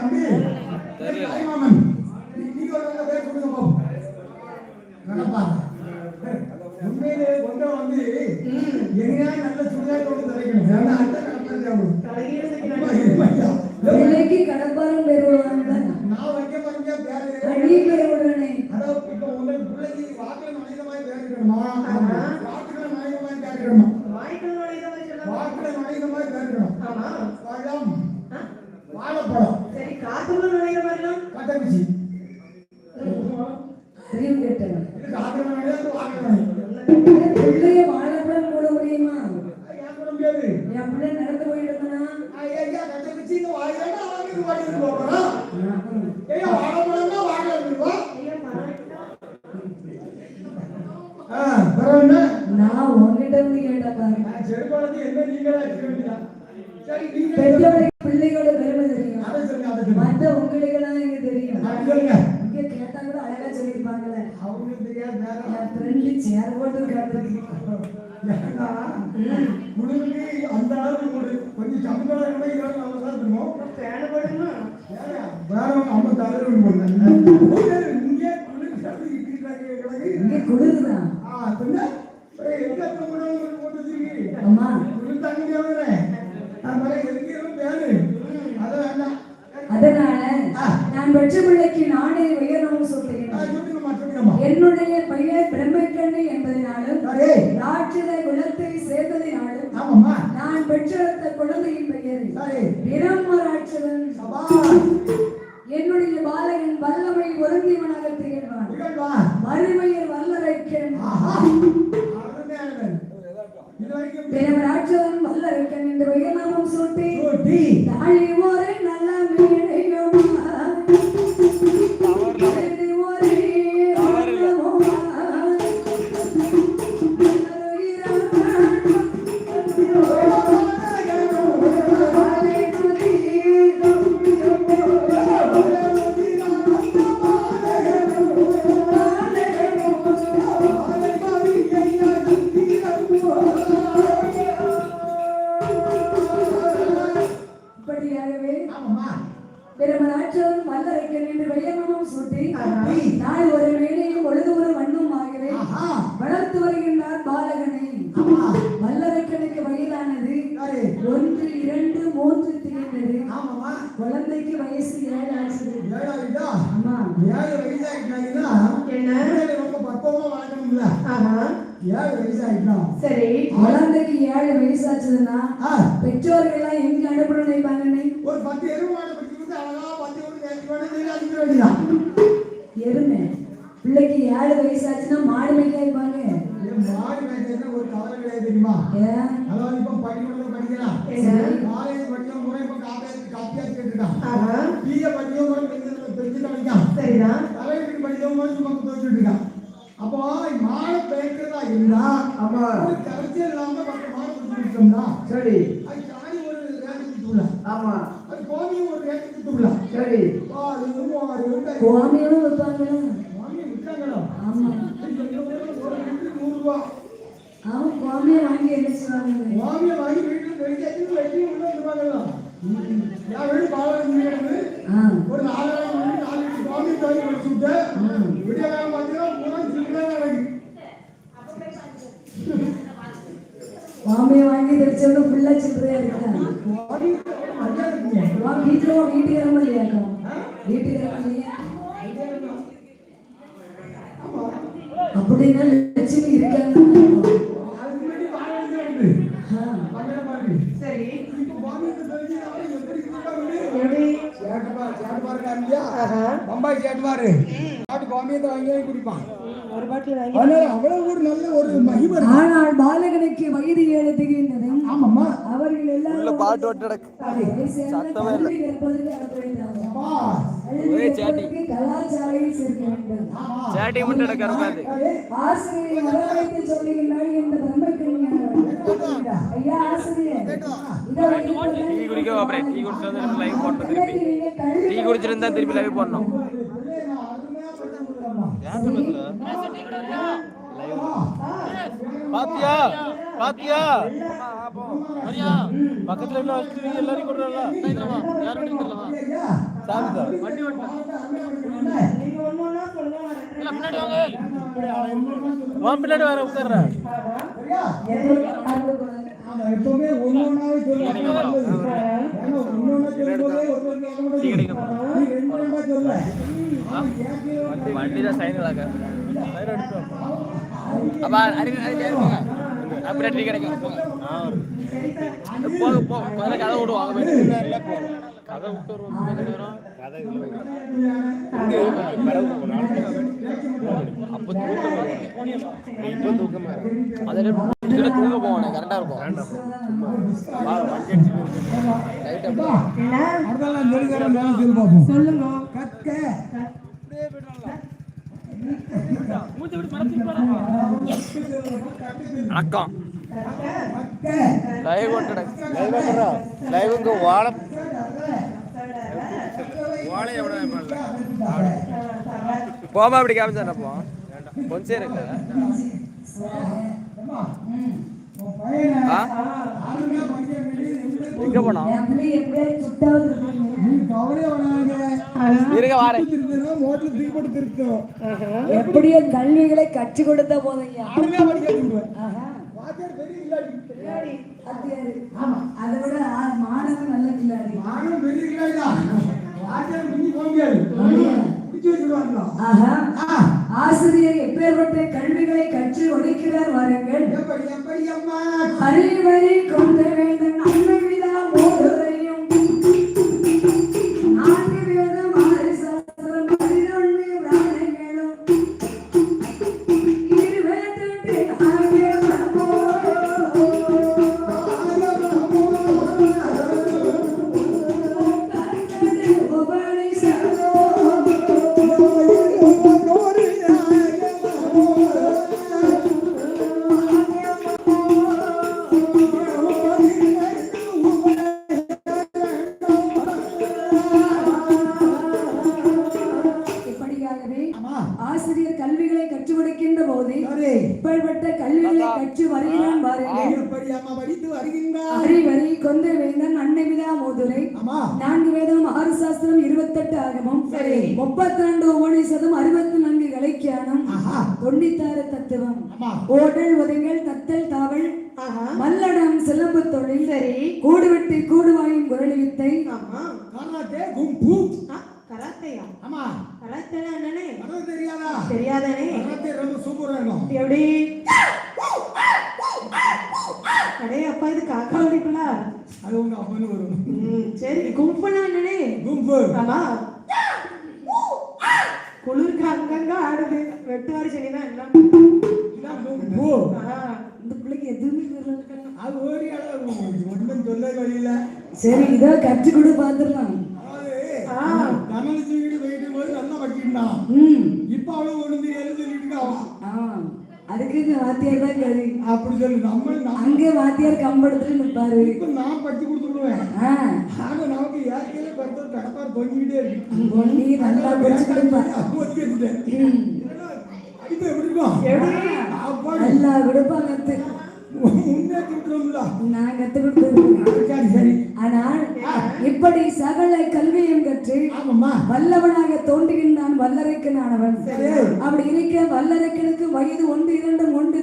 தம்பி. தாய்மாமன் நீ- நீங்க ஒரு நல்ல பேர் கொடுங்க பாப்போம் நடப்பாங்க உண்மையிலே ஒன்றை வந்து எங்கேயா நல்ல சுடிதார் கொண்டு தலைக்கணும் ஏன்னா அந்த கடப்பாரு தேவை பிள்ளைக்கு கடப்பாரம் பேர் விடுவாங்க நான் வைக்க பாருங்க பேரு அடி பேர் அதாவது இப்ப உங்களுக்கு பிள்ளைக்கு வாக்குல மாதிரி பேர் இருக்கணுமா வாக்குல மாதிரி பேர் இருக்கணுமா வாக்குல மாதிரி பேர் இருக்கணும் பழம் பெற்றவருக்கு பிள்ளைகளோட பெருமை தெரியும். மற்ற உங்களுக்கு தான் எனக்கு தெரியும் இங்க கேட்டா கூட அழகா சொல்லியிருப்பாங்களே அவங்களுக்கு தெரியாது வேற என் ஃப்ரெண்டு சேர் போட்டு உங்களுக்கு அந்த அளவுக்கு கொஞ்சம் சம்பளம் கூட இதோட நல்லா தான் இருக்கும்? வேற தலைவர் போடுறாங்க இங்கே கிடக்கு இங்க குளிருதான். ஆ சொன்ன? எங்க போட்டு அம்மா குளிர் தாங்க முடியாதுனே நான் மேல எதுக்கு பேரு அது வேண்டாம் அதனால ஆ. நான் பெற்ற பிள்ளைக்கு நானே சொல்லுங்கம்மா சொல்லுங்கம்மா என்னுடைய பெயர் பிரம்மக்கண்ணு என்பதனாலும் ராட்சத குலத்தை சேர்ந்ததினாலும் நான் பெற்றெடுத்த குழந்தையின் பெயர் பிரம்மராட்சதன் என்னுடைய பாலகன் வல்லமை ஒருங்கியவனாக திகழ்வான் வறுமையில் வல்லரைக்கன். பிரம்மராட்சதன் வல்லரைக்கன் என்று உயர்நாமம் சூட்டி. ஒன்று இரண்டு மூன்று திகழ்ந்தது ஆமாம்மா. குழந்தைக்கு வயசு ஏழு ஆச்சு ஏழாயிட்டா அம்மா ஏழு வயசாயிட்டாங்கன்னா என்ன? பிள்ளைகளை ரொம்ப பக்குவமா வளர்க்கணும்ல. ஆஹா. ஏழு வயசாயிட்டா சரி. குழந்தைக்கு ஏழு வயசாச்சுதுன்னா ஆ, பெற்றோர்கள் எல்லாம் எங்க அனுப்பணும் நினைப்பாங்கன்னு ஒரு பத்து எருவு மாடு பிடிச்சி கொடுத்து அழகா பத்து ஒரு அடிக்க வேண்டியதான் எருமை. பிள்ளைக்கு ஏழு வயசாச்சுன்னா மாடு மேய்க்க இருப்பாங்க மாடு மேய்க்கிறதுல ஒரு கவலை கிடையாது தெரியுமா? ஏன்? அதாவது இப்ப படிக்கணும் என்ன? காலேஜ் படிக்கும் கூட இப்ப காப்பியாச்சு காப்பியாச்சு கேட்டுருக்கான் ஆஹா. பிஏ படிக்கும் பெருசு பெருசு படிக்கான் சரிதான் தலைவருக்கு படிக்கும் போது சும்மா குத்து வச்சுட்டு இருக்கான் அப்போ மாடு பேக்கிறதா இருந்தா ஆமா. ஒரு கரைச்சல் இல்லாம பத்து சரி. அது சாணி ஒரு ரேட்டு கொடுத்துள்ள ஆமா. அது கோமியம் ஒரு ரேட்டு கொடுத்துள்ள சரி. கோமியம் வைப்பாங்க கோமியம் விற்றாங்களோ? ஆமா. நூறு ரூபா. அவன் கோமியம் வாங்கி என்ன செய்வாங்க கோமியம் வாங்கி வெட்டி உள்ள வீடு கிடந்து ஒரு நாலாயிரம் நாலு கோமியம் வாங்கி வச்சுட்டு விடிய காலம் பார்த்தீங்கன்னா பூரா சில்லறை நடக்கு கோமியம் வாங்கி தெரிச்சவங்க ஃபுல்லா சில்லறையா உன் வீட்டுல வீட்டுக்காரமா இல்லையாக்கும் வீட்டுக்காரமா இல்லையா அப்படின்னா சேட்டுப்பாரு இருக்காரு இல்லையா ஆஹா. பம்பாய் சேட்டுப்பாரு நாட்டு கோமியத்தை வாங்கி வாங்கி குடிப்பான் ஒரு பாட்டில் வாங்கி அதனால அவ்வளவு ஒரு நல்ல ஒரு மகிமை இருக்கு. ஆனால் பாலகனுக்கு வயது ஏழு திகின்றதும் ஆமாம்மா. அவர்கள் எல்லாரும் பாட்டு கலாச்சாரையில் சேர்க்க வேண்டும். ஆமா சேட்டை மட்டும் நடக்க இருக்காது ஆசிரியை வரவழைத்து சொல்லுகின்றார் இந்த பிரம்மக்கண்ணியானவர் ஐயா ஆசிரியர் டீ குடிக்க அப்புறம் டீ குடிச்சிட்டு வந்து லைவ் போட்டோம் திருப்பி டீ குடிச்சிருந்தா திருப்பி லைவ் போடணும். பாத்தியா பாத்தியா பக்கத்துல என்ன வச்சு எல்லாரும் வண்டி வாங்க பின்னாடி வர உட்கார்ற சரியா. ஆமா, எப்பவுமே சொல்லும்போதே ரெண்டு ரெண்டா அப்ப அறிவு அப்படியே கிடைக்கும் போங்க. போக போ முதல்ல கதை விடுவாங்க கதை விட்டு அப்போ தூக்கம் தூங்க போவானே இருக்கும். என்ன அடுத்த நாள் சொல்லித்தரேன், நான் சொல்லி பார்ப்போம். சொல்லுங்க. வணக்கம். லைவ் லைவ் ஒட்டற லைவ் இங்க வாழ போமா அப்படி காமிச்சானே போ கொஞ்சம் இருக்கு. எங்க. இருக்க வாரேன். திருத்தும். எப்படியோ கல்விகளை கற்றுக் கொடுத்தா கில்லாடி. அதை விட மாணவன் நல்ல பெரிய கில்லாடிதான். வாத்தியார் மிஞ்சி போக முடியாது. பிடிச்சு வச்சுக்குவாங்களா? ஆஹா ஆ, ஆசிரியர் எப்பேற்பட்ட கல்விகளை கற்று ஒழிக்கிறார் வாருங்கள் எப்படி, எப்படி அம்மா? அறிவரை கொண்ட கொந்தை வேந்தன் அன்னைவிதா மோதுரை. நான்கு வேதம் ஆறு சாஸ்திரம் இருபத்தெட்டு ஆகமம். சரி. முப்பத்தி ரெண்டு உபநிஷதம் அறுபத்தி நான்கு இலக்கியானம். தொண்ணூத்தாறு தத்துவம். ஓடல் ஒதுங்கல் தத்தல் தாவல். மல்லடம் சிலம்பு தொழில். சரி. கூடுவெட்டி கூடுவாயும் குரலி வித்தை ஆமா. கராத்தையா? அம்மா, கராத்தேனா தெரியாதா? தெரியாதானே. எப்படி காக்கா வலிக்குலா அது உங்க அப்பன்னு வரும். சரி. கும்பலா என்னனே கும்பு. ஆமா. குளிருக்கு அங்கங்க ஆடுது. வெட்டுவாரி சனிதான் எல்லாம். இந்த பிள்ளைக்கு எதுவுமே தெரியல. அது ஓடி ஒன்றும் சொல்ல வழியில சரி இதோ கற்றுக் கொடு பார்த்துடலாம் ஆ. தனலட்சுமி போயிட்டு போது நல்லா வச்சிருந்தான் இப்ப அவளும் ஒண்ணு தெரியாது சொல்லிட்டு இருக்கா. ஆ அதுக்கு இங்க வாத்தியார் தான் கறி அப்படி சொல்லு நம்ம அங்கே வாத்தியார் கம்பெடுத்துட்டு நிற்பாரு இப்ப நான் படிச்சு கொடுத்துடுவேன் ஆ. ஆனா நமக்கு ஏற்கனவே படுத்தது கடப்பார் தொங்கிட்டே இருக்கு. பொண்ணி நல்லா ம். அடிப்பு எப்படி இருக்கும்? அப்பா நல்லா கொடுப்பா கத்து முன்னே கொடுத்துருவோம்ல நான் கத்து கொடுத்துருக்கேன் சரி சரி. ஆனால் இப்படி சகல கல்வியும் கற்று ஆமாம்மா. வல்லவனாக தோன்றுகின்றான் வல்லரைக்கனானவன் சரி. அப்படி இருக்க வல்லரைக்கனுக்கு வயது ஒன்று இரண்டு ஒன்று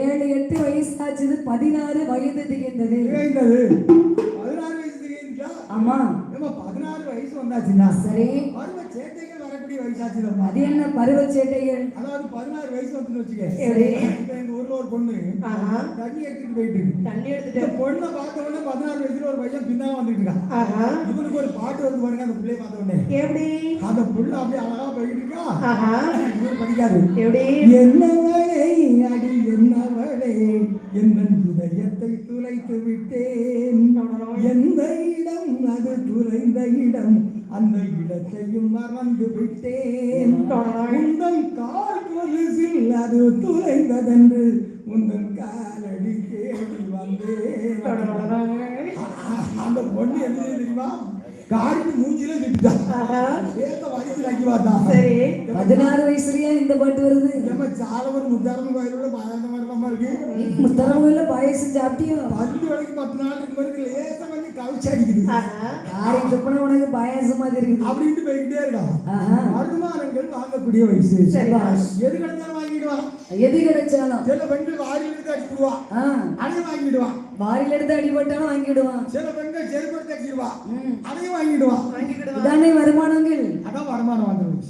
ஏழு எட்டு வயசாச்சுது பதினாறு வயது திகழ்ந்தது. இழைந்தது பதினாறு வயசு ஆமா. பதினாறு வயசு வந்தாச்சுன்னா? சரி. அது என்ன பருவ சேட்டைகள். அதாவது பதினாறு வயசு வந்துன்னு வச்சுக்க. எங்க ஊர்ல ஒரு பொண்ணு தண்ணி எடுத்துட்டு போயிட்டு. தண்ணி எடுத்துட்டு. பொண்ணை பார்த்த உடனே பதினாறு வயசுல ஒரு பையன் பின்னா வந்துட்டு இருக்கான். ஆஹா. இவனுக்கு ஒரு பாட்டு வந்து பாருங்க அந்த பிள்ளைய பார்த்த உடனே எப்படி? அந்த புள்ள அப்படியே அழகா போயிட்டு இருக்கா. இவரு படிக்காது. எப்படி? என்னவளே அடி என்னவளே என் இதயத்தை துளைத்து விட்டேன். எந்த இடம் அது துளைந்த இடம்? இடத்தையும் மறந்து விட்டேன். உந்தன் கால். கொலுசில் அது துளைந்ததென்று உந்தன் காலடி தேடி வந்தேன். அந்த பொண்ணு செய்யுது தெரியுமா காரிக்கு மூஞ்சில திட்டுதான் ஆஹா. வேக வலிக்கு ஆக்கி பார்த்தா சரி பதினாறு வயசுலயே இந்த பாட்டு வருது நம்ம சாலவர் முத்தாரம்மன் கோயிலோட பாயாசம் மாதிரி இருக்கு நீ முத்தரவுல பாயசம் சாப்பிட்டியோ பத்து வரைக்கும் பத்து நாள் இருக்கு கவிச்சு அடிக்குது. யாரை துப்புன உனக்கு பாயாசம் மாதிரி இருக்குது அப்படின்ட்டு போய்கிட்டே இருக்கான். வருமானங்கள் வாங்கக்கூடிய வயசு. எது கிடைச்சாலும் வாங்கிடுவான் எது கிடைச்சாலும். சில பெண்கள் வாரியில் எடுத்து அடிச்சுடுவான் ஆ, அதையும் வாங்கிடுவான் வாரில எடுத்து அடிபட்டாலும் வாங்கிடுவான் சில பெண்கள் செருப்பு எடுத்து அடிச்சிடுவான் ம். அதையும் வாங்கிடுவான் வாங்கிக்கிடுவா. இதானே வருமானங்கள். அதான் வருமானம் வந்துடும்